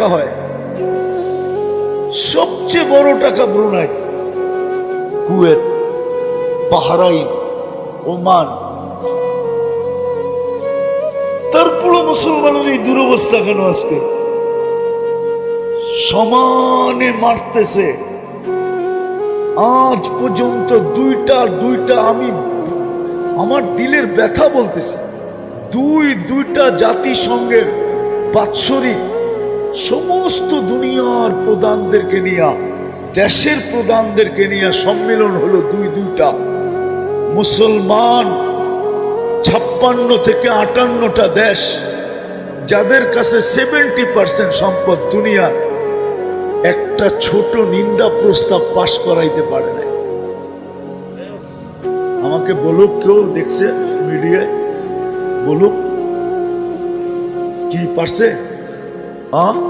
টাকা হয়। সবচেয়ে বড় টাকা ব্রুনাই, কুয়েত, বাহারাইন, ওমান। তারপরে মুসলমানের এই দুরবস্থা কেন আজকে? সমানে মারতেছে। আজ পর্যন্ত দুইটা দুইটা আমি আমার দিলের ব্যথা বলতেছি। দুই, দুইটা জাতিসংঘের বাৎসরিক সমস্ত দুনিয়ার প্রধানদেরকে নিয়ে, দেশের প্রধানদেরকে নিয়ে সম্মেলন হলো দুই দুইটা। মুসলমান ছাপ্পান্ন থেকে আটান্নটা দেশ, যাদের কাছে সেভেন্টি পার্সেন্ট সম্পদ দুনিয়া একটা ছোট নিন্দা প্রস্তাব পাশ করাইতে পারে নাই। আমাকে বলুক কেউ দেখছে মিডিয়ায়? বলুক? কি পারছে? 啊？